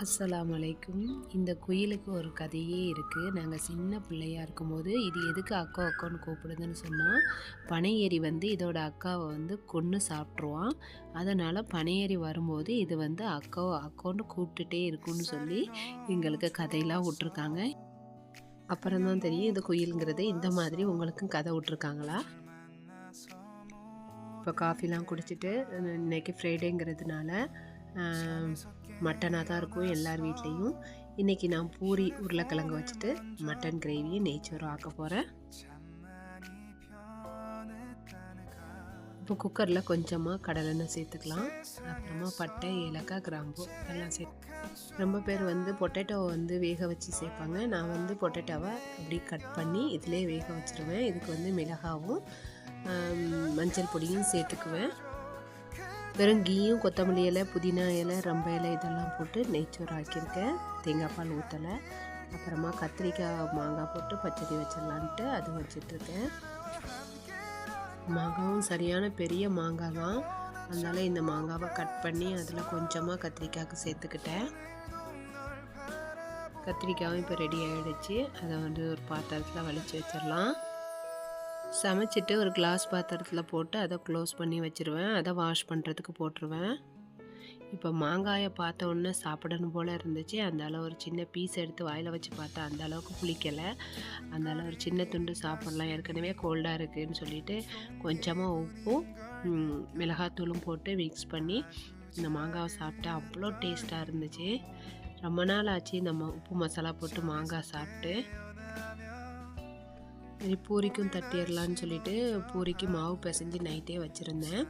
அஸ்லாம் அலைக்கும் இந்த குயிலுக்கு ஒரு கதையே இருக்குது நாங்கள் சின்ன பிள்ளையாக இருக்கும்போது இது எதுக்கு அக்கா அக்கான்னு கூப்பிடுதுன்னு சொன்னால் பனையேறி வந்து இதோட அக்காவை வந்து கொன்று சாப்பிட்ருவான் அதனால் பனையேறி வரும்போது இது வந்து அக்கா அக்கான்னு கூப்பிட்டுட்டே இருக்குன்னு சொல்லி எங்களுக்கு கதையெல்லாம் விட்ருக்காங்க அப்புறம் தான் தெரியும் இது குயிலுங்கிறது இந்த மாதிரி உங்களுக்கும் கதை விட்ருக்காங்களா இப்போ காஃபிலாம் குடிச்சிட்டு இன்னைக்கு ஃப்ரைடேங்கிறதுனால மட்டனாக தான் இருக்கும் எல்லார் வீட்லேயும். இன்றைக்கி நான் பூரி உருளைக்கிழங்கு வச்சுட்டு மட்டன் கிரேவியை நெய்ச்சோறும் ஆக்க போகிறேன் இப்போ குக்கரில் கொஞ்சமாக கடலெண்ணெய் சேர்த்துக்கலாம். அப்புறமா பட்டை ஏலக்காய் கிராம்பு எல்லாம் சேர்த்து. ரொம்ப பேர் வந்து பொட்டேட்டோவை வந்து வேக வச்சு சேர்ப்பாங்க. நான் வந்து பொட்டேட்டோவை அப்படி கட் பண்ணி இதிலே வேக வச்சுருவேன். இதுக்கு வந்து மிளகாவும் மஞ்சள் பொடியும் சேர்த்துக்குவேன். வெறும் கீயும் கொத்தமல்லி இலை புதினா இலை ரொம்ப இலை இதெல்லாம் போட்டு நெய்ச்சோறு ஆக்கியிருக்கேன். தேங்காய் பால் ஊற்றலை அப்புறமா கத்திரிக்காய் மாங்காய் போட்டு பச்சடி வச்சிடலான்ட்டு அது வச்சிட்ருக்கேன். மாங்காவும் சரியான பெரிய மாங்காய் தான். அதனால் இந்த மாங்காவை கட் பண்ணி அதில் கொஞ்சமாக கத்திரிக்காய்க்கு சேர்த்துக்கிட்டேன். கத்திரிக்காயும் இப்போ ரெடி ஆகிடுச்சு அதை வந்து ஒரு பாத்திரத்தில் வலிச்சு வச்சிடலாம். சமைச்சிட்டு ஒரு கிளாஸ் பாத்திரத்தில் போட்டு அதை க்ளோஸ் பண்ணி வச்சுருவேன். அதை வாஷ் பண்ணுறதுக்கு போட்டுருவேன். இப்போ மாங்காயை பார்த்த உடனே சாப்பிடணும் போல் இருந்துச்சு. அந்த அளவு ஒரு சின்ன பீஸ் எடுத்து வாயில் வச்சு பார்த்தா அந்த அளவுக்கு புளிக்கலை. அந்த அளவு ஒரு சின்ன துண்டு சாப்பிட்லாம். ஏற்கனவே கோல்டாக இருக்குதுன்னு சொல்லிட்டு கொஞ்சமாக உப்பும் மிளகாத்தூளும் போட்டு மிக்ஸ் பண்ணி இந்த மாங்காவை சாப்பிட்டா அவ்வளோ டேஸ்ட்டாக இருந்துச்சு. ரொம்ப நாள் ஆச்சு நம்ம உப்பு மசாலா போட்டு மாங்காய் சாப்பிட்டு. சரி பூரிக்கும் தட்டிடலான்னு சொல்லிட்டு பூரிக்கு மாவு பிசைஞ்சு நைட்டே வச்சுருந்தேன்.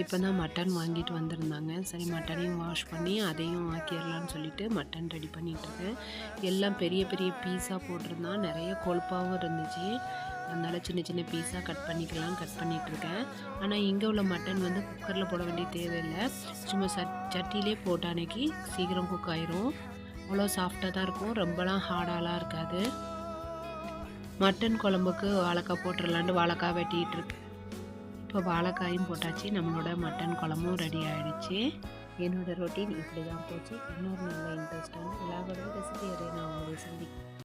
இப்போ தான் மட்டன் வாங்கிட்டு வந்திருந்தாங்க. சரி மட்டனையும் வாஷ் பண்ணி அதையும் ஆக்கிடலான்னு சொல்லிட்டு மட்டன் ரெடி பண்ணிகிட்ருக்கேன் எல்லாம் பெரிய பெரிய பீஸாக போட்டிருந்தான். நிறைய கொழுப்பாகவும் இருந்துச்சு. அதனால் சின்ன சின்ன பீஸாக கட் பண்ணிக்கலாம் கட் பண்ணிகிட்ருக்கேன் ஆனால் இங்கே உள்ள மட்டன் வந்து குக்கரில் போட வேண்டிய தேவையில்லை. சும்மா சட் சட்டிலே போட்ட அன்னைக்கு சீக்கிரம் குக் ஆயிரும். அவ்வளோ சாஃப்டாக தான் இருக்கும். ரொம்பலாம் ஹார்டாலாம் இருக்காது. மட்டன் குழம்புக்கு வாழைக்காய் போட்டுடலான்ட்டு வாழைக்காய் வெட்டிகிட்டு இருக்கு இப்போ வாழைக்காயும் போட்டாச்சு நம்மளோட மட்டன் குழம்பும் ரெடி ஆகிடுச்சு என்னோடய ரொட்டீன் இப்படி தான் போச்சு. இன்னொரு நல்ல இன்ட்ரெஸ்டான விழாவோட ரெசிபி அதை நான் உங்களை சந்திக்கிறேன்